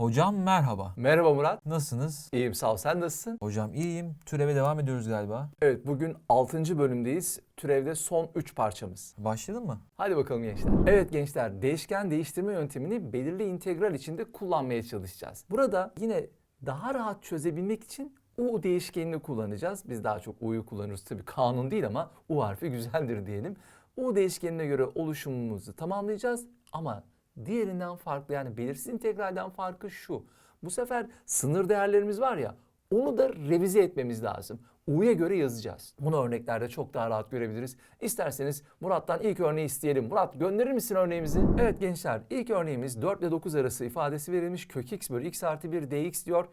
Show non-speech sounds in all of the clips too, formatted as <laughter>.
Hocam merhaba. Merhaba Murat. Nasılsınız? İyiyim sağ ol. Sen nasılsın? Hocam iyiyim. Türeve devam ediyoruz galiba. Evet bugün 6. bölümdeyiz. Türevde son 3 parçamız. Başladın mı? Hadi bakalım gençler. Evet gençler değişken değiştirme yöntemini belirli integral içinde kullanmaya çalışacağız. Burada yine daha rahat çözebilmek için U değişkenini kullanacağız. Biz daha çok U'yu kullanırız tabii kanun değil ama U harfi güzeldir diyelim. U değişkenine göre oluşumumuzu tamamlayacağız ama diğerinden farklı yani belirsiz integralden farkı şu. Bu sefer sınır değerlerimiz var ya onu da revize etmemiz lazım. U'ya göre yazacağız. Bunu örneklerde çok daha rahat görebiliriz. İsterseniz Murat'tan ilk örneği isteyelim. Murat gönderir misin örneğimizi? Evet gençler ilk örneğimiz 4 ile 9 arası ifadesi verilmiş. Kök x bölü x artı 1 dx diyor.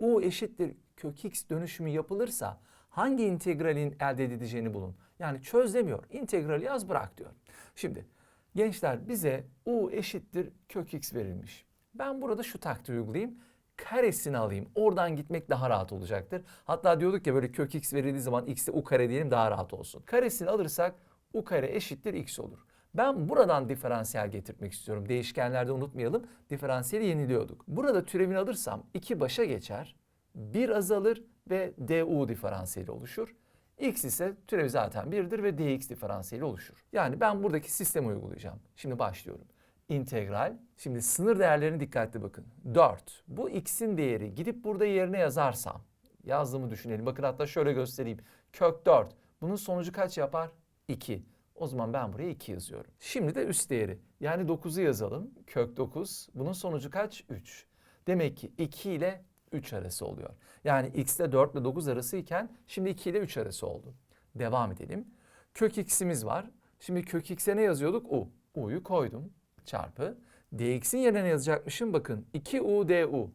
U eşittir kök x dönüşümü yapılırsa hangi integralin elde edileceğini bulun. Yani çöz demiyor. İntegrali yaz bırak diyor. Şimdi gençler bize U eşittir kök x verilmiş. Ben burada şu taktiği uygulayayım karesini alayım. Oradan gitmek daha rahat olacaktır. Hatta diyorduk ya böyle kök x verildiği zaman x'e u kare diyelim daha rahat olsun. Karesini alırsak u kare eşittir x olur. Ben buradan diferansiyel getirmek istiyorum. Değişkenlerde unutmayalım. Diferansiyeli yeniliyorduk. Burada türevini alırsam 2 başa geçer. 1 azalır ve du diferansiyeli oluşur. X ise türevi zaten 1'dir ve dx diferansiyeli oluşur. Yani ben buradaki sistemi uygulayacağım. Şimdi başlıyorum integral. Şimdi sınır değerlerine dikkatli bakın. 4. Bu x'in değeri gidip burada yerine yazarsam yazdığımı düşünelim. Bakın hatta şöyle göstereyim. Kök 4. Bunun sonucu kaç yapar? 2. O zaman ben buraya 2 yazıyorum. Şimdi de üst değeri. Yani 9'u yazalım. Kök 9. Bunun sonucu kaç? 3. Demek ki 2 ile 3 arası oluyor. Yani x ile 4 ile 9 arası iken şimdi 2 ile 3 arası oldu. Devam edelim. Kök x'imiz var. Şimdi kök x'e ne yazıyorduk? u. u'yu koydum çarpı dx'in yerine ne yazacakmışım? Bakın 2u du.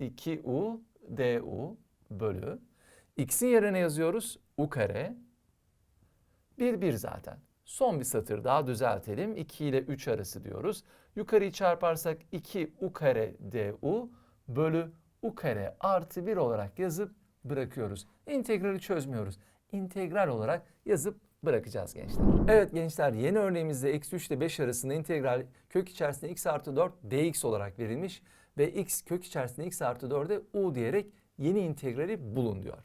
2u du bölü. x'in yerine ne yazıyoruz? u kare. 1 1 zaten. Son bir satır daha düzeltelim. 2 ile 3 arası diyoruz. Yukarıyı çarparsak 2 u kare du bölü u kare artı 1 olarak yazıp bırakıyoruz. İntegrali çözmüyoruz. İntegral olarak yazıp bırakacağız gençler. Evet gençler yeni örneğimizde eksi 3 ile 5 arasında integral kök içerisinde x artı 4 dx olarak verilmiş ve x kök içerisinde x artı 4'e u diyerek yeni integrali bulun diyor.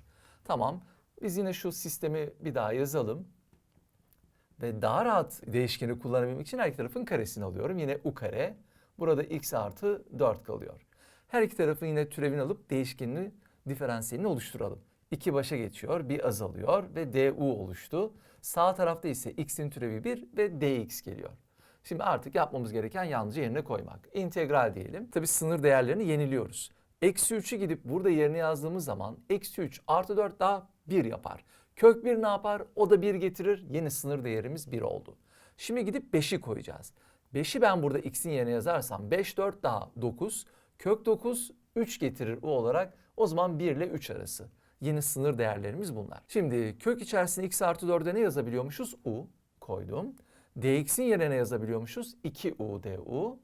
Tamam biz yine şu sistemi bir daha yazalım. Ve daha rahat değişkeni kullanabilmek için her iki tarafın karesini alıyorum. Yine u kare. Burada x artı 4 kalıyor. Her iki tarafın yine türevini alıp değişkenini, diferansiyelini oluşturalım. 2 başa geçiyor, bir azalıyor ve du oluştu. Sağ tarafta ise x'in türevi 1 ve dx geliyor. Şimdi artık yapmamız gereken yalnızca yerine koymak. İntegral diyelim. Tabi sınır değerlerini yeniliyoruz. Eksi 3'ü gidip burada yerine yazdığımız zaman eksi 3 artı 4 daha 1 yapar. Kök 1 ne yapar? O da 1 getirir. Yeni sınır değerimiz 1 oldu. Şimdi gidip 5'i koyacağız. 5'i ben burada x'in yerine yazarsam 5, 4 daha 9. Kök 9 3 getirir u olarak. O zaman 1 ile 3 arası. Yeni sınır değerlerimiz bunlar. Şimdi kök içerisinde x artı 4'e ne yazabiliyormuşuz? u koydum. dx'in yerine ne yazabiliyormuşuz? 2u du.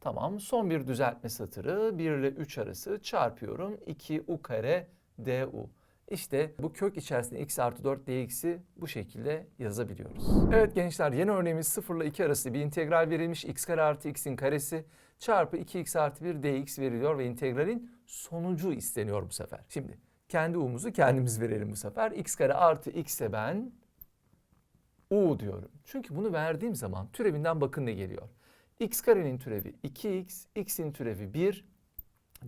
Tamam son bir düzeltme satırı 1 ile 3 arası çarpıyorum 2u kare du. İşte bu kök içerisinde x artı 4 dx'i bu şekilde yazabiliyoruz. Evet gençler yeni örneğimiz 0 ile 2 arası bir integral verilmiş x kare artı x'in karesi çarpı 2x artı 1 dx veriliyor ve integralin sonucu isteniyor bu sefer. Şimdi kendi u'muzu kendimiz verelim bu sefer. x kare artı x'e ben u diyorum. Çünkü bunu verdiğim zaman türevinden bakın ne geliyor. x karenin türevi 2x, x'in türevi 1.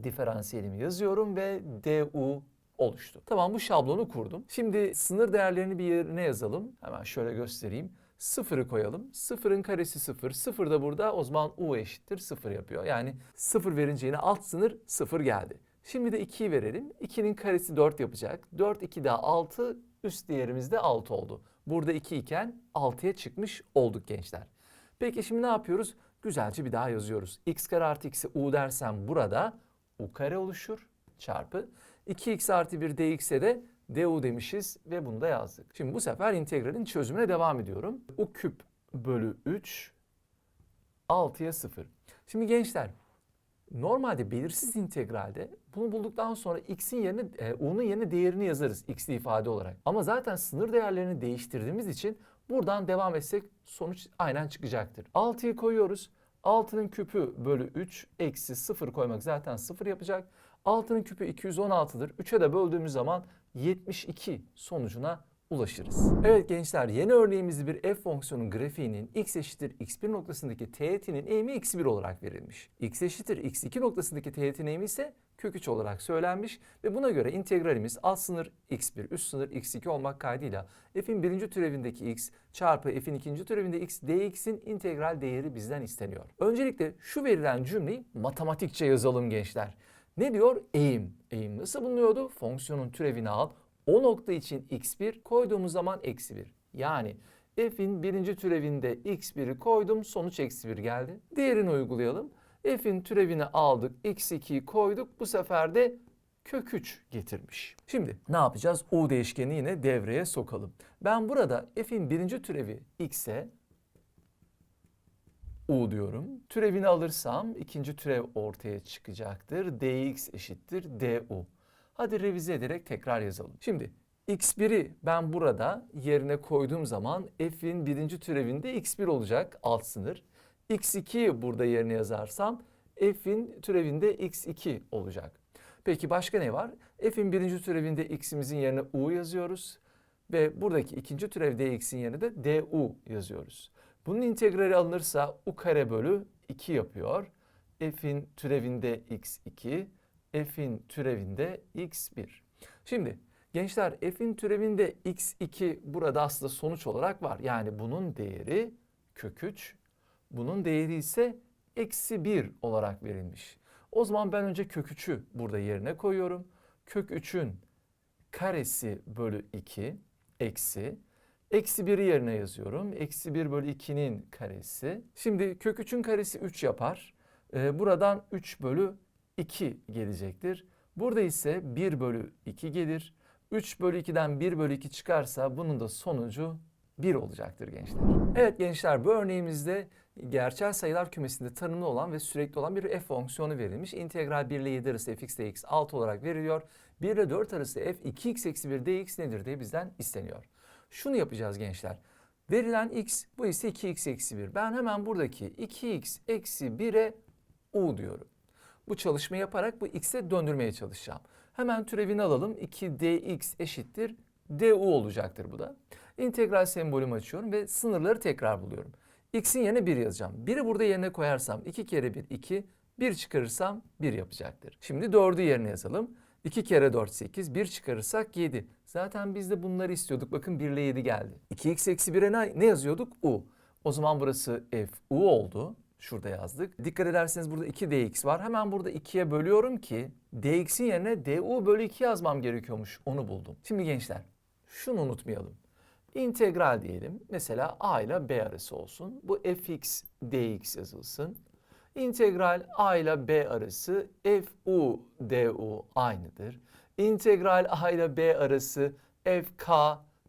Diferansiyelimi yazıyorum ve du oluştu. Tamam bu şablonu kurdum. Şimdi sınır değerlerini bir yerine yazalım. Hemen şöyle göstereyim. Sıfırı koyalım. Sıfırın karesi sıfır. Sıfır da burada o zaman u eşittir sıfır yapıyor. Yani sıfır verince yine alt sınır sıfır geldi. Şimdi de 2'yi verelim. 2'nin karesi 4 yapacak. 4, 2 daha 6. Üst değerimiz de 6 oldu. Burada 2 iken 6'ya çıkmış olduk gençler. Peki şimdi ne yapıyoruz? Güzelce bir daha yazıyoruz. x kare artı x'e u dersem burada u kare oluşur çarpı 2x artı 1 dx'e de du demişiz ve bunu da yazdık. Şimdi bu sefer integralin çözümüne devam ediyorum. u küp bölü 3 6'ya 0. Şimdi gençler normalde belirsiz integralde bunu bulduktan sonra x'in yerine e, u'nun yerine değerini yazarız x'li ifade olarak. Ama zaten sınır değerlerini değiştirdiğimiz için buradan devam etsek sonuç aynen çıkacaktır. 6'yı koyuyoruz. 6'nın küpü bölü 3 eksi 0 koymak zaten 0 yapacak. 6'nın küpü 216'dır. 3'e de böldüğümüz zaman 72 sonucuna ulaşırız. Evet gençler yeni örneğimizde bir f fonksiyonun grafiğinin x eşittir x1 noktasındaki teğetinin eğimi x1 olarak verilmiş. x eşittir x2 noktasındaki teğetin eğimi ise kök 3 olarak söylenmiş ve buna göre integralimiz alt sınır x1 üst sınır x2 olmak kaydıyla f'in birinci türevindeki x çarpı f'in ikinci türevinde x dx'in integral değeri bizden isteniyor. Öncelikle şu verilen cümleyi matematikçe yazalım gençler. Ne diyor? Eğim. Eğim nasıl bulunuyordu? Fonksiyonun türevini al. O nokta için x1 koyduğumuz zaman eksi 1. Yani f'in birinci türevinde x1'i koydum sonuç eksi 1 geldi. Diğerini uygulayalım. F'in türevini aldık x2'yi koyduk bu sefer de kök 3 getirmiş. Şimdi ne yapacağız? U değişkeni yine devreye sokalım. Ben burada f'in birinci türevi x'e U diyorum. Türevini alırsam ikinci türev ortaya çıkacaktır. dx eşittir du. Hadi revize ederek tekrar yazalım. Şimdi x1'i ben burada yerine koyduğum zaman f'in birinci türevinde x1 olacak alt sınır. x2'yi burada yerine yazarsam f'in türevinde x2 olacak. Peki başka ne var? F'in birinci türevinde x'imizin yerine u yazıyoruz. Ve buradaki ikinci türev dx'in yerine de du yazıyoruz. Bunun integrali alınırsa u kare bölü 2 yapıyor. F'in türevinde x2, f'in türevinde x1. Şimdi gençler f'in türevinde x2 burada aslında sonuç olarak var. Yani bunun değeri kök 3, bunun değeri ise eksi 1 olarak verilmiş. O zaman ben önce kök 3'ü burada yerine koyuyorum. Kök 3'ün karesi bölü 2 eksi Eksi 1'i yerine yazıyorum. Eksi 1 bölü 2'nin karesi. Şimdi kök 3'ün karesi 3 yapar. Ee, buradan 3 bölü 2 gelecektir. Burada ise 1 bölü 2 gelir. 3 bölü 2'den 1 bölü 2 çıkarsa bunun da sonucu 1 olacaktır gençler. Evet gençler bu örneğimizde gerçel sayılar kümesinde tanımlı olan ve sürekli olan bir f fonksiyonu verilmiş. İntegral 1 ile 7 arası fx dx 6 olarak veriliyor. 1 ile 4 arası f 2x eksi 1 dx nedir diye bizden isteniyor. Şunu yapacağız gençler. Verilen x bu ise 2x eksi 1. Ben hemen buradaki 2x eksi 1'e u diyorum. Bu çalışma yaparak bu x'e döndürmeye çalışacağım. Hemen türevini alalım. 2dx eşittir du olacaktır bu da. İntegral sembolümü açıyorum ve sınırları tekrar buluyorum. x'in yerine 1 yazacağım. 1'i burada yerine koyarsam 2 kere 1 2, 1 çıkarırsam 1 yapacaktır. Şimdi 4'ü yerine yazalım. 2 kere 4 8, 1 çıkarırsak 7. Zaten biz de bunları istiyorduk. Bakın 1 ile 7 geldi. 2x eksi 1'e ne, ne yazıyorduk? u. O zaman burası f u oldu. Şurada yazdık. Dikkat ederseniz burada 2 dx var. Hemen burada 2'ye bölüyorum ki dx'in yerine du bölü 2 yazmam gerekiyormuş. Onu buldum. Şimdi gençler şunu unutmayalım. İntegral diyelim. Mesela a ile b arası olsun. Bu fx dx yazılsın. İntegral a ile b arası fu du aynıdır. İntegral a ile b arası fk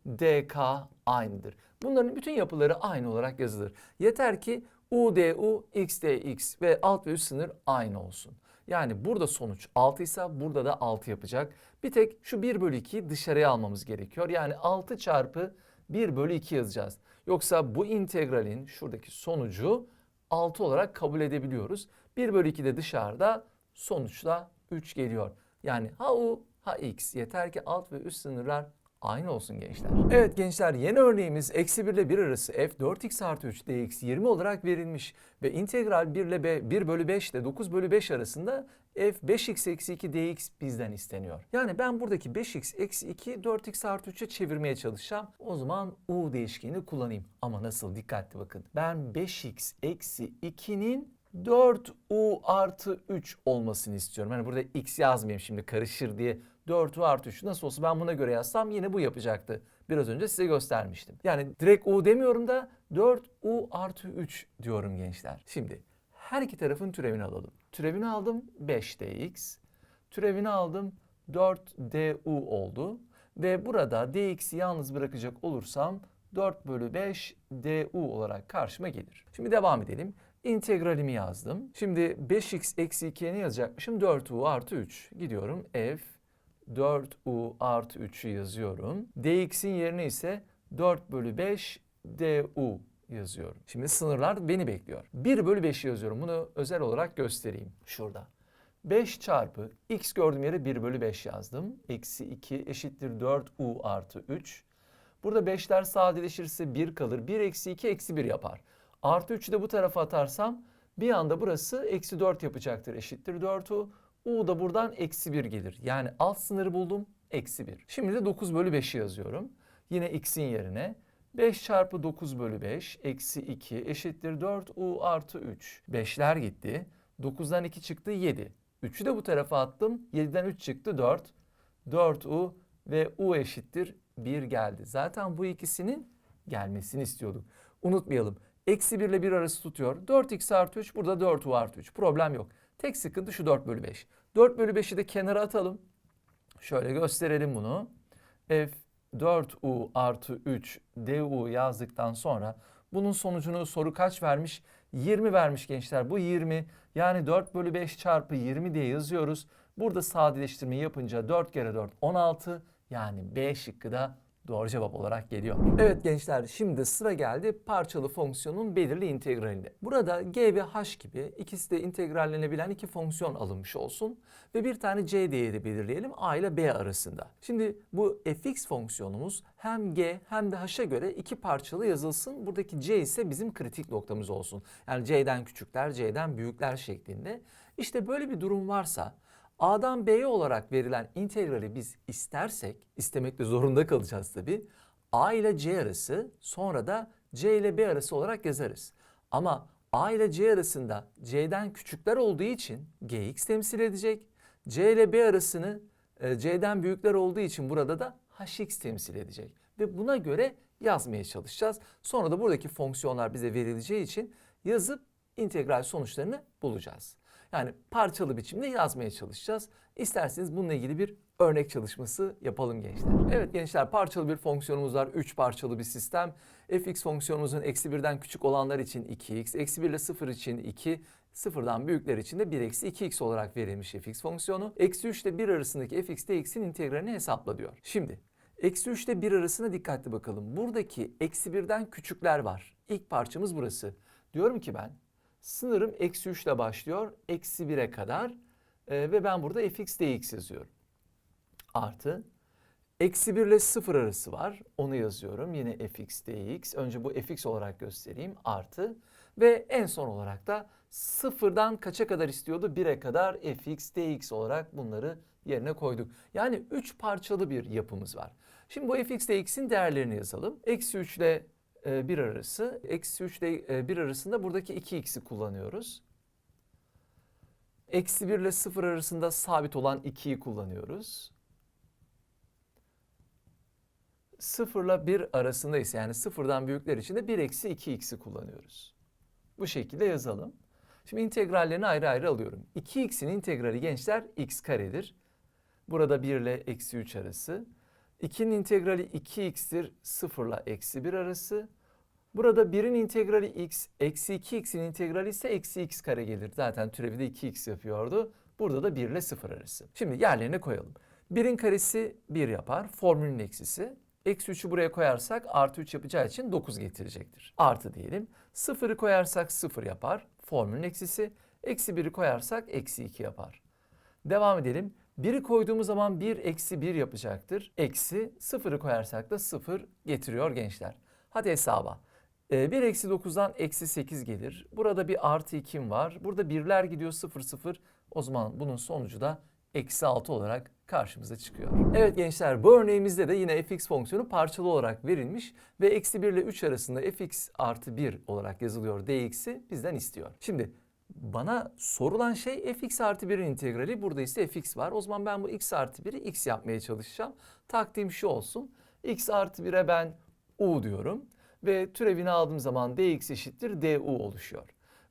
dk aynıdır. Bunların bütün yapıları aynı olarak yazılır. Yeter ki u du x dx ve alt ve üst sınır aynı olsun. Yani burada sonuç 6 ise burada da 6 yapacak. Bir tek şu 1 bölü 2'yi dışarıya almamız gerekiyor. Yani 6 çarpı 1 bölü 2 yazacağız. Yoksa bu integralin şuradaki sonucu 6 olarak kabul edebiliyoruz. 1 bölü 2 de dışarıda sonuçla 3 geliyor. Yani ha u ha x yeter ki alt ve üst sınırlar aynı olsun gençler. Evet gençler yeni örneğimiz eksi 1 ile 1 arası f 4x artı 3 dx 20 olarak verilmiş. Ve integral 1 ile b, 1 bölü 5 ile 9 bölü 5 arasında f 5x eksi 2 dx bizden isteniyor. Yani ben buradaki 5x eksi 2 4x artı 3'e çevirmeye çalışacağım. O zaman u değişkenini kullanayım. Ama nasıl dikkatli bakın. Ben 5x eksi 2'nin 4u artı 3 olmasını istiyorum. Hani burada x yazmayayım şimdi karışır diye 4u artı 3 nasıl olsa ben buna göre yazsam yine bu yapacaktı. Biraz önce size göstermiştim. Yani direkt u demiyorum da 4u artı 3 diyorum gençler. Şimdi her iki tarafın türevini alalım. Türevini aldım 5dx. Türevini aldım 4du oldu. Ve burada dx'i yalnız bırakacak olursam 4 bölü 5 du olarak karşıma gelir. Şimdi devam edelim. İntegralimi yazdım. Şimdi 5x eksi 2'ye ne yazacakmışım? 4u artı 3. Gidiyorum f 4u artı 3'ü yazıyorum. dx'in yerine ise 4 bölü 5 du yazıyorum. Şimdi sınırlar beni bekliyor. 1 bölü 5'i yazıyorum. Bunu özel olarak göstereyim şurada. 5 çarpı x gördüğüm yere 1 bölü 5 yazdım. Eksi 2 eşittir 4u artı 3. Burada 5'ler sadeleşirse 1 kalır. 1 eksi 2 eksi 1 yapar. Artı 3'ü de bu tarafa atarsam bir anda burası eksi 4 yapacaktır. Eşittir 4u. U da buradan eksi 1 gelir. Yani alt sınırı buldum. Eksi 1. Şimdi de 9 bölü 5'i yazıyorum. Yine x'in yerine 5 çarpı 9 bölü 5 eksi 2 eşittir 4u artı 3. 5'ler gitti. 9'dan 2 çıktı 7. 3'ü de bu tarafa attım. 7'den 3 çıktı 4. 4u ve u eşittir 1 geldi. Zaten bu ikisinin gelmesini istiyorduk. Unutmayalım. Eksi 1 ile 1 arası tutuyor. 4x artı 3 burada 4u artı 3. Problem yok. Tek sıkıntı şu 4 bölü 5. 4 bölü 5'i de kenara atalım. Şöyle gösterelim bunu. F 4u artı 3 du yazdıktan sonra bunun sonucunu soru kaç vermiş? 20 vermiş gençler. Bu 20 yani 4 bölü 5 çarpı 20 diye yazıyoruz. Burada sadeleştirmeyi yapınca 4 kere 4 16 yani B şıkkı da doğru cevap olarak geliyor. Evet gençler şimdi sıra geldi parçalı fonksiyonun belirli integraline. Burada g ve h gibi ikisi de integrallenebilen iki fonksiyon alınmış olsun ve bir tane c değeri belirleyelim a ile b arasında. Şimdi bu fx fonksiyonumuz hem g hem de h'a göre iki parçalı yazılsın. Buradaki c ise bizim kritik noktamız olsun. Yani c'den küçükler c'den büyükler şeklinde. İşte böyle bir durum varsa A'dan B'ye olarak verilen integrali biz istersek, istemekte zorunda kalacağız tabii. A ile C arası sonra da C ile B arası olarak yazarız. Ama A ile C arasında C'den küçükler olduğu için Gx temsil edecek. C ile B arasını e, C'den büyükler olduğu için burada da Hx temsil edecek. Ve buna göre yazmaya çalışacağız. Sonra da buradaki fonksiyonlar bize verileceği için yazıp integral sonuçlarını bulacağız. Yani parçalı biçimde yazmaya çalışacağız. İsterseniz bununla ilgili bir örnek çalışması yapalım gençler. Evet gençler parçalı bir fonksiyonumuz var. 3 parçalı bir sistem. fx fonksiyonumuzun eksi 1'den küçük olanlar için 2x, eksi 1 ile 0 için 2, sıfırdan büyükler için de 1 eksi 2x olarak verilmiş fx fonksiyonu. Eksi 3 ile 1 arasındaki fx dx'in integralini hesapla diyor. Şimdi eksi 3 ile 1 arasına dikkatli bakalım. Buradaki eksi 1'den küçükler var. İlk parçamız burası. Diyorum ki ben Sınırım eksi 3 ile başlıyor. Eksi 1'e kadar. Ee, ve ben burada fx dx yazıyorum. Artı. Eksi 1 ile 0 arası var. Onu yazıyorum. Yine fx dx. Önce bu fx olarak göstereyim. Artı. Ve en son olarak da sıfırdan kaça kadar istiyordu? 1'e kadar fx dx olarak bunları yerine koyduk. Yani 3 parçalı bir yapımız var. Şimdi bu fx dx'in değerlerini yazalım. Eksi 3 ile 1 arası. Eksi 3 ile 1 arasında buradaki 2x'i kullanıyoruz. Eksi 1 ile 0 arasında sabit olan 2'yi kullanıyoruz. 0 ile 1 arasında ise yani 0'dan büyükler için de 1 eksi 2x'i kullanıyoruz. Bu şekilde yazalım. Şimdi integrallerini ayrı ayrı alıyorum. 2x'in integrali gençler x karedir. Burada 1 ile eksi 3 arası. 2'nin integrali 2x'tir 0 ile eksi 1 arası. Burada 1'in integrali x, eksi 2x'in integrali ise eksi x kare gelir. Zaten türevi de 2x yapıyordu. Burada da 1 ile 0 arası. Şimdi yerlerine koyalım. 1'in karesi 1 yapar. Formülün eksisi. Eksi 3'ü buraya koyarsak artı 3 yapacağı için 9 getirecektir. Artı diyelim. 0'ı koyarsak 0 yapar. Formülün eksisi. Eksi 1'i koyarsak eksi 2 yapar. Devam edelim. 1'i koyduğumuz zaman 1 eksi 1 yapacaktır. Eksi 0'ı koyarsak da 0 getiriyor gençler. Hadi hesaba. 1 eksi 9'dan eksi 8 gelir. Burada bir artı 2'm var. Burada birler gidiyor 0 0. O zaman bunun sonucu da eksi 6 olarak karşımıza çıkıyor. Evet gençler bu örneğimizde de yine fx fonksiyonu parçalı olarak verilmiş ve eksi 1 ile 3 arasında fx artı 1 olarak yazılıyor dx'i bizden istiyor. Şimdi bana sorulan şey fx artı 1'in integrali. Burada ise fx var. O zaman ben bu x artı 1'i x yapmaya çalışacağım. Taktiğim şu olsun. x artı 1'e ben u diyorum. Ve türevini aldığım zaman dx eşittir du oluşuyor.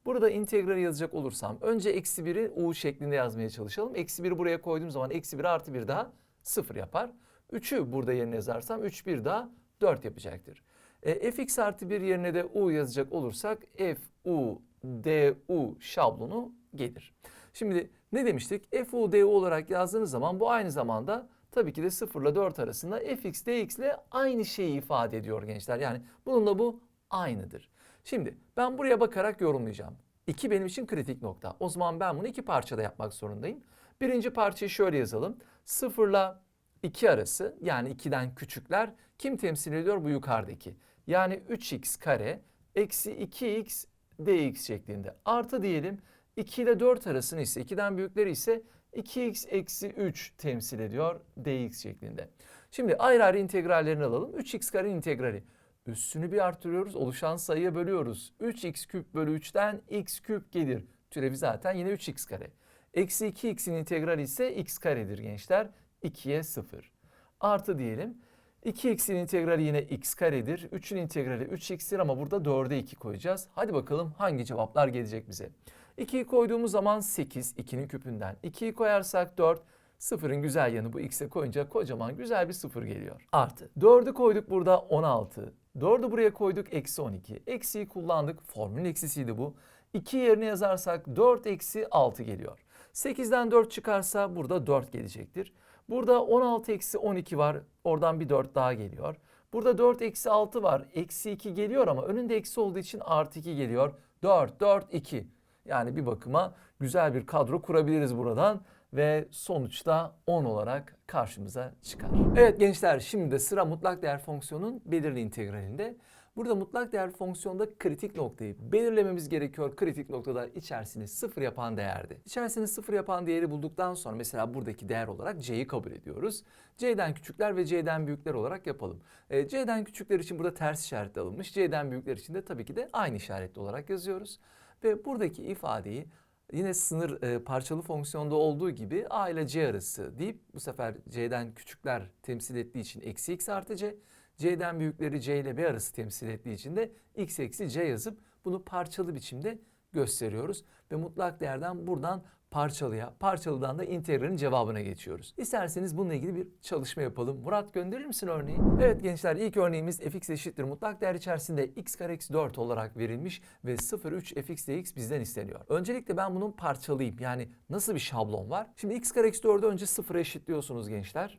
Burada integral yazacak olursam önce eksi 1'i u şeklinde yazmaya çalışalım. Eksi 1'i buraya koyduğum zaman eksi 1 artı 1 daha 0 yapar. 3'ü burada yerine yazarsam 3 1 daha 4 yapacaktır. E, fx artı 1 yerine de u yazacak olursak f u du şablonu gelir. Şimdi ne demiştik? fu du olarak yazdığınız zaman bu aynı zamanda tabii ki de 0 ile 4 arasında fx dx ile aynı şeyi ifade ediyor gençler. Yani bununla bu aynıdır. Şimdi ben buraya bakarak yorumlayacağım. 2 benim için kritik nokta. O zaman ben bunu iki parçada yapmak zorundayım. Birinci parçayı şöyle yazalım. 0 ile 2 arası yani 2'den küçükler kim temsil ediyor? Bu yukarıdaki. Yani 3x kare eksi 2x dx şeklinde. Artı diyelim 2 ile 4 arasını ise 2'den büyükleri ise 2x eksi 3 temsil ediyor dx şeklinde. Şimdi ayrı ayrı integrallerini alalım. 3x kare integrali. Üstünü bir artırıyoruz. Oluşan sayıya bölüyoruz. 3x küp bölü 3'ten x küp gelir. Türevi zaten yine 3x kare. Eksi 2x'in integrali ise x karedir gençler. 2'ye 0. Artı diyelim. 2x'in integrali yine x karedir. 3'ün integrali 3x'tir ama burada 4'e 2 koyacağız. Hadi bakalım hangi cevaplar gelecek bize. 2'yi koyduğumuz zaman 8, 2'nin küpünden. 2'yi koyarsak 4, Sıfırın güzel yanı bu x'e koyunca kocaman güzel bir sıfır geliyor. Artı. 4'ü koyduk burada 16. 4'ü buraya koyduk eksi 12. Eksiyi kullandık. Formülün eksisiydi bu. 2 yerine yazarsak 4 eksi 6 geliyor. 8'den 4 çıkarsa burada 4 gelecektir. Burada 16 eksi 12 var. Oradan bir 4 daha geliyor. Burada 4 eksi 6 var. Eksi 2 geliyor ama önünde eksi olduğu için artı 2 geliyor. 4, 4, 2. Yani bir bakıma güzel bir kadro kurabiliriz buradan ve sonuçta 10 olarak karşımıza çıkar. Evet gençler şimdi de sıra mutlak değer fonksiyonun belirli integralinde. Burada mutlak değer fonksiyonda kritik noktayı belirlememiz gerekiyor. Kritik noktada içerisini sıfır yapan değerdi. İçerisini sıfır yapan değeri bulduktan sonra mesela buradaki değer olarak c'yi kabul ediyoruz. c'den küçükler ve c'den büyükler olarak yapalım. E, c'den küçükler için burada ters işaretli alınmış. c'den büyükler için de tabii ki de aynı işaretli olarak yazıyoruz. Ve buradaki ifadeyi Yine sınır e, parçalı fonksiyonda olduğu gibi a ile c arası deyip bu sefer c'den küçükler temsil ettiği için eksi x artı c, c'den büyükleri c ile b arası temsil ettiği için de x eksi c yazıp bunu parçalı biçimde gösteriyoruz. Ve mutlak değerden buradan parçalıya, parçalıdan da integralin cevabına geçiyoruz. İsterseniz bununla ilgili bir çalışma yapalım. Murat gönderir misin örneği? Evet gençler ilk örneğimiz fx eşittir mutlak değer içerisinde x kare eksi 4 olarak verilmiş ve 0,3 fx dx bizden isteniyor. Öncelikle ben bunun parçalayayım. Yani nasıl bir şablon var? Şimdi x kare eksi 4'ü önce 0'a eşitliyorsunuz gençler.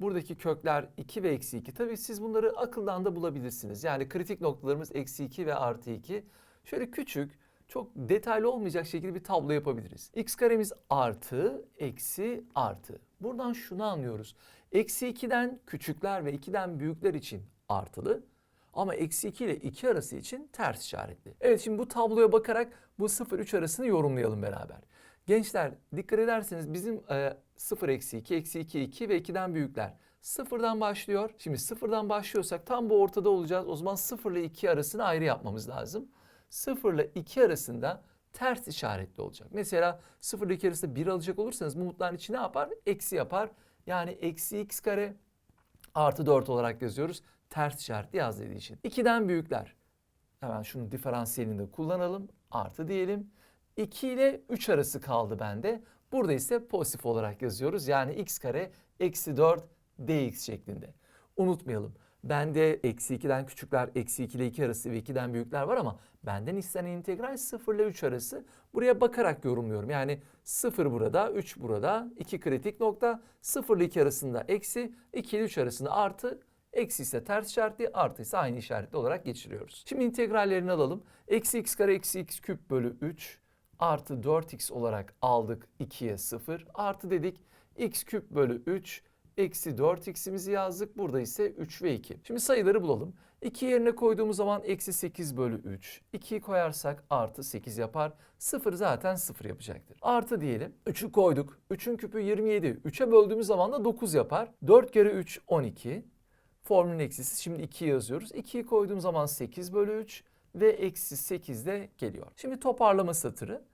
Buradaki kökler 2 ve eksi 2. Tabii siz bunları akıldan da bulabilirsiniz. Yani kritik noktalarımız eksi 2 ve artı 2. Şöyle küçük, çok detaylı olmayacak şekilde bir tablo yapabiliriz. x karemiz artı, eksi, artı. Buradan şunu anlıyoruz. Eksi 2'den küçükler ve 2'den büyükler için artılı. Ama eksi 2 ile 2 arası için ters işaretli. Evet şimdi bu tabloya bakarak bu 0-3 arasını yorumlayalım beraber. Gençler dikkat ederseniz bizim e, 0 eksi 2, eksi 2, 2 ve 2'den büyükler. Sıfırdan başlıyor. Şimdi sıfırdan başlıyorsak tam bu ortada olacağız. O zaman 0 ile 2 arasını ayrı yapmamız lazım. 0 ile 2 arasında ters işaretli olacak. Mesela 0 ile 2 arasında 1 alacak olursanız bu mutlağın içi ne yapar? Eksi yapar. Yani eksi x kare artı 4 olarak yazıyoruz. Ters işaretli yazdığı için. 2'den büyükler. Hemen şunu diferansiyelini de kullanalım. Artı diyelim. 2 ile 3 arası kaldı bende. Burada ise pozitif olarak yazıyoruz. Yani x kare eksi 4 dx şeklinde. Unutmayalım. Bende eksi 2'den küçükler, eksi 2 ile 2 arası ve 2'den büyükler var ama benden istenen integral 0 ile 3 arası. Buraya bakarak yorumluyorum. Yani 0 burada, 3 burada, 2 kritik nokta, 0 ile 2 arasında eksi, 2 ile 3 arasında artı, Eksi ise ters işaretli, artı ise aynı işaretli olarak geçiriyoruz. Şimdi integrallerini alalım. Eksi x kare eksi x küp bölü 3 artı 4x olarak aldık 2'ye 0. Artı dedik x küp bölü 3 eksi 4x'imizi yazdık. Burada ise 3 ve 2. Şimdi sayıları bulalım. 2 yerine koyduğumuz zaman eksi 8 bölü 3. 2'yi koyarsak artı 8 yapar. 0 zaten 0 yapacaktır. Artı diyelim. 3'ü koyduk. 3'ün küpü 27. 3'e böldüğümüz zaman da 9 yapar. 4 kere 3 12. Formülün eksisi şimdi 2 yazıyoruz. 2'yi koyduğum zaman 8 bölü 3 ve eksi 8 de geliyor. Şimdi toparlama satırı.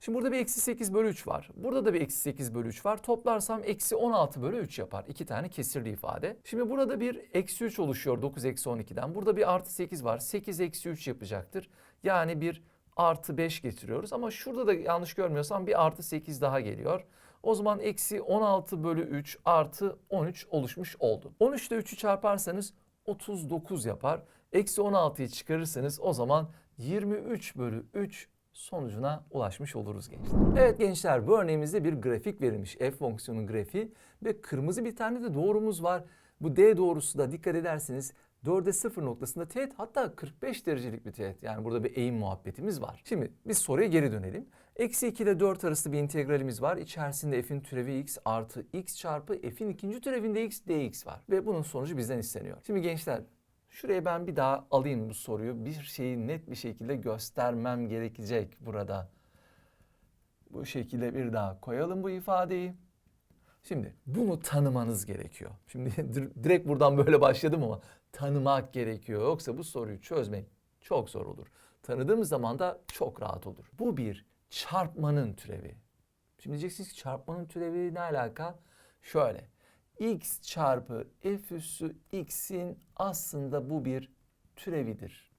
Şimdi burada bir eksi 8 bölü 3 var. Burada da bir eksi 8 bölü 3 var. Toplarsam eksi 16 bölü 3 yapar. İki tane kesirli ifade. Şimdi burada bir eksi 3 oluşuyor 9 eksi 12'den. Burada bir artı 8 var. 8 eksi 3 yapacaktır. Yani bir artı 5 getiriyoruz. Ama şurada da yanlış görmüyorsam bir artı 8 daha geliyor. O zaman eksi 16 bölü 3 artı 13 oluşmuş oldu. 13 ile 3'ü çarparsanız 39 yapar. Eksi 16'yı çıkarırsanız o zaman 23 bölü 3 sonucuna ulaşmış oluruz gençler. Evet gençler bu örneğimizde bir grafik verilmiş. F fonksiyonun grafiği ve kırmızı bir tane de doğrumuz var. Bu D doğrusu da dikkat ederseniz 4'e 0 noktasında teğet hatta 45 derecelik bir teğet. Yani burada bir eğim muhabbetimiz var. Şimdi biz soruya geri dönelim. Eksi 2 ile 4 arası bir integralimiz var. İçerisinde f'in türevi x artı x çarpı f'in ikinci türevinde x dx var. Ve bunun sonucu bizden isteniyor. Şimdi gençler şuraya ben bir daha alayım bu soruyu. Bir şeyi net bir şekilde göstermem gerekecek burada. Bu şekilde bir daha koyalım bu ifadeyi. Şimdi bunu tanımanız gerekiyor. Şimdi <laughs> dir- direkt buradan böyle başladım ama tanımak gerekiyor. Yoksa bu soruyu çözmek çok zor olur. Tanıdığımız zaman da çok rahat olur. Bu bir çarpmanın türevi. Şimdi diyeceksiniz ki çarpmanın türevi ne alaka? Şöyle. X çarpı f üssü x'in aslında bu bir türevidir.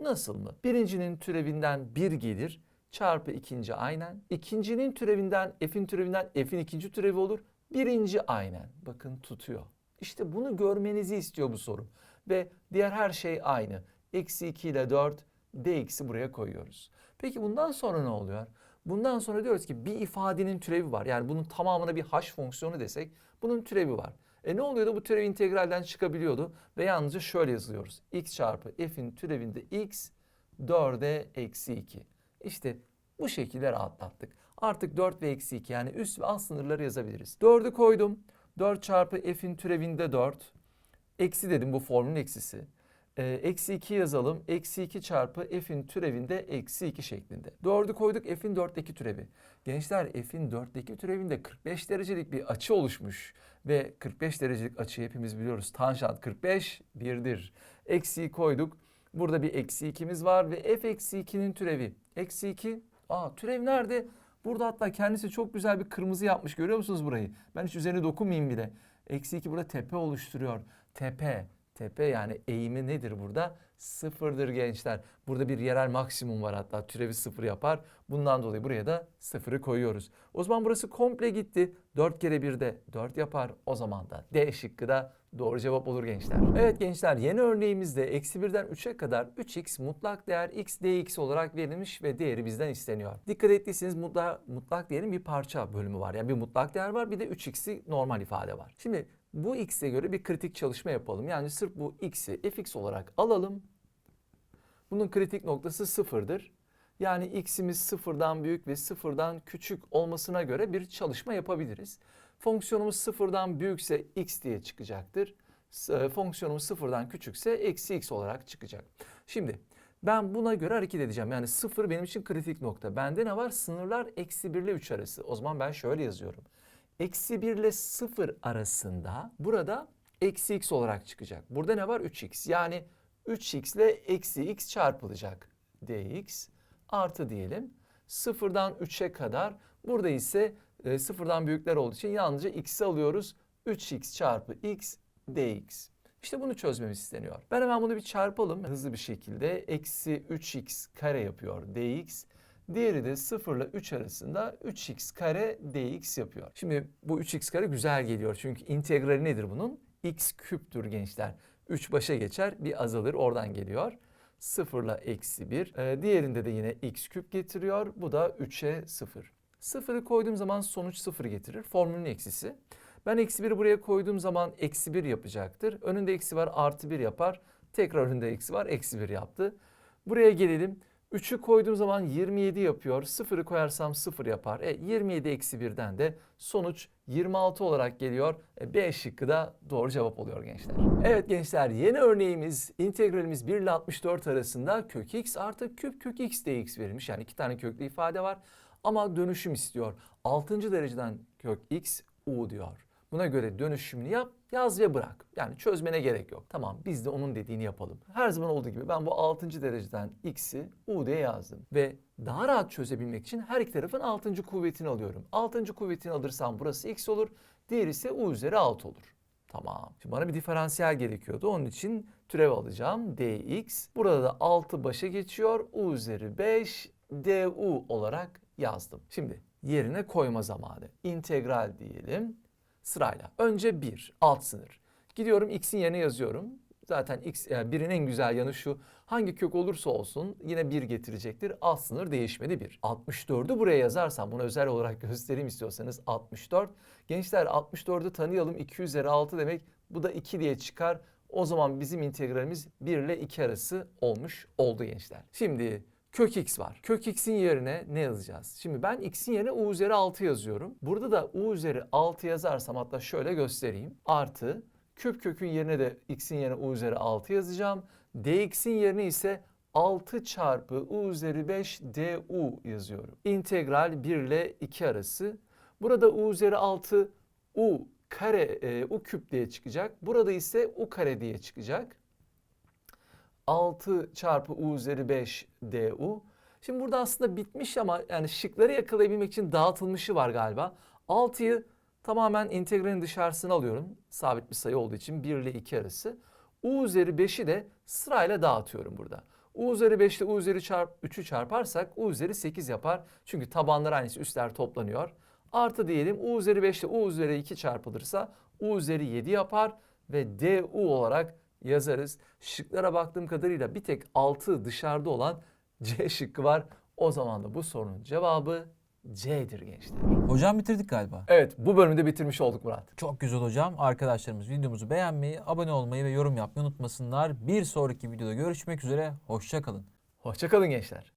Nasıl mı? Birincinin türevinden 1 gelir çarpı ikinci aynen. İkincinin türevinden f'in türevinden f'in ikinci türevi olur. Birinci aynen. Bakın tutuyor. İşte bunu görmenizi istiyor bu soru. Ve diğer her şey aynı. Eksi 2 ile 4 dx'i buraya koyuyoruz. Peki bundan sonra ne oluyor? Bundan sonra diyoruz ki bir ifadenin türevi var. Yani bunun tamamına bir h fonksiyonu desek bunun türevi var. E ne oluyordu? Bu türev integralden çıkabiliyordu ve yalnızca şöyle yazıyoruz. x çarpı f'in türevinde x 4'e eksi 2. İşte bu şekilde rahatlattık. Artık 4 ve eksi 2 yani üst ve alt sınırları yazabiliriz. 4'ü koydum. 4 çarpı f'in türevinde 4. Eksi dedim bu formülün eksisi. Ee, eksi 2 yazalım. Eksi 2 çarpı f'in türevinde eksi 2 şeklinde. 4'ü koyduk f'in 4'teki türevi. Gençler f'in 4'teki türevinde 45 derecelik bir açı oluşmuş. Ve 45 derecelik açıyı hepimiz biliyoruz. Tanjant 45 birdir. Eksiyi koyduk. Burada bir eksi 2'miz var ve f eksi 2'nin türevi. Eksi 2. Aa türev nerede? Burada hatta kendisi çok güzel bir kırmızı yapmış. Görüyor musunuz burayı? Ben hiç üzerine dokunmayayım bile. Eksi 2 burada tepe oluşturuyor. Tepe. Tepe yani eğimi nedir burada? Sıfırdır gençler. Burada bir yerel maksimum var hatta türevi sıfır yapar. Bundan dolayı buraya da sıfırı koyuyoruz. O zaman burası komple gitti. 4 kere 1'de 4 yapar. O zaman da D şıkkı da doğru cevap olur gençler. Evet gençler yeni örneğimizde eksi 1'den 3'e kadar 3x mutlak değer x dx olarak verilmiş ve değeri bizden isteniyor. Dikkat ettiyseniz mutlak, mutlak değerin bir parça bölümü var. Yani bir mutlak değer var bir de 3x'i normal ifade var. Şimdi bu x'e göre bir kritik çalışma yapalım. Yani sırf bu x'i fx olarak alalım. Bunun kritik noktası sıfırdır. Yani x'imiz sıfırdan büyük ve sıfırdan küçük olmasına göre bir çalışma yapabiliriz. Fonksiyonumuz sıfırdan büyükse x diye çıkacaktır. S- Fonksiyonumuz sıfırdan küçükse eksi x olarak çıkacak. Şimdi ben buna göre hareket edeceğim. Yani sıfır benim için kritik nokta. Bende ne var? Sınırlar eksi 1 ile 3 arası. O zaman ben şöyle yazıyorum. Eksi 1 ile 0 arasında burada eksi x olarak çıkacak. Burada ne var? 3x. Yani 3x ile eksi x çarpılacak. dx artı diyelim. Sıfırdan 3'e kadar. Burada ise e, sıfırdan büyükler olduğu için yalnızca x'i alıyoruz. 3x çarpı x dx. İşte bunu çözmemiz isteniyor. Ben hemen bunu bir çarpalım hızlı bir şekilde. Eksi 3x kare yapıyor dx. Diğeri de 0 ile 3 arasında 3x kare dx yapıyor. Şimdi bu 3x kare güzel geliyor. Çünkü integrali nedir bunun? x küptür gençler. 3 başa geçer bir azalır oradan geliyor. 0 ile eksi 1. Ee, diğerinde de yine x küp getiriyor. Bu da 3'e 0. 0'ı koyduğum zaman sonuç 0 getirir. Formülün eksisi. Ben eksi 1'i buraya koyduğum zaman eksi 1 yapacaktır. Önünde eksi var artı 1 yapar. Tekrar önünde eksi var eksi 1 yaptı. Buraya gelelim. 3'ü koyduğum zaman 27 yapıyor. 0'ı koyarsam 0 yapar. E 27 eksi 1'den de sonuç 26 olarak geliyor. E, B şıkkı da doğru cevap oluyor gençler. Evet gençler yeni örneğimiz integralimiz 1 ile 64 arasında kök x artı küp kök x dx verilmiş. Yani iki tane köklü ifade var. Ama dönüşüm istiyor. 6. dereceden kök x u diyor. Buna göre dönüşümünü yap, yaz ve bırak. Yani çözmene gerek yok. Tamam biz de onun dediğini yapalım. Her zaman olduğu gibi ben bu 6. dereceden x'i u diye yazdım. Ve daha rahat çözebilmek için her iki tarafın 6. kuvvetini alıyorum. 6. kuvvetini alırsam burası x olur. Diğeri ise u üzeri 6 olur. Tamam. Şimdi bana bir diferansiyel gerekiyordu. Onun için türev alacağım. dx. Burada da 6 başa geçiyor. u üzeri 5 du olarak yazdım. Şimdi yerine koyma zamanı. İntegral diyelim sırayla. Önce 1 alt sınır. Gidiyorum x'in yerine yazıyorum. Zaten x yani birin en güzel yanı şu. Hangi kök olursa olsun yine 1 getirecektir. Alt sınır değişmedi 1. 64'ü buraya yazarsam bunu özel olarak göstereyim istiyorsanız 64. Gençler 64'ü tanıyalım. 2 üzeri 6 demek. Bu da 2 diye çıkar. O zaman bizim integralimiz 1 ile 2 arası olmuş oldu gençler. Şimdi kök x var. Kök x'in yerine ne yazacağız? Şimdi ben x'in yerine u üzeri 6 yazıyorum. Burada da u üzeri 6 yazarsam hatta şöyle göstereyim. Artı küp kökün yerine de x'in yerine u üzeri 6 yazacağım. dx'in yerine ise 6 çarpı u üzeri 5 du yazıyorum. İntegral 1 ile 2 arası. Burada u üzeri 6 u kare e, u küp diye çıkacak. Burada ise u kare diye çıkacak. 6 çarpı u üzeri 5 du. Şimdi burada aslında bitmiş ama yani şıkları yakalayabilmek için dağıtılmışı var galiba. 6'yı tamamen integralin dışarısına alıyorum. Sabit bir sayı olduğu için 1 ile 2 arası. u üzeri 5'i de sırayla dağıtıyorum burada. u üzeri 5 ile u üzeri çarp 3'ü çarparsak u üzeri 8 yapar. Çünkü tabanlar aynısı üstler toplanıyor. Artı diyelim u üzeri 5 ile u üzeri 2 çarpılırsa u üzeri 7 yapar ve du olarak yazarız. Şıklara baktığım kadarıyla bir tek 6 dışarıda olan C şıkkı var. O zaman da bu sorunun cevabı C'dir gençler. Hocam bitirdik galiba. Evet bu bölümü de bitirmiş olduk Murat. Çok güzel hocam. Arkadaşlarımız videomuzu beğenmeyi, abone olmayı ve yorum yapmayı unutmasınlar. Bir sonraki videoda görüşmek üzere. Hoşça kalın. Hoşçakalın gençler.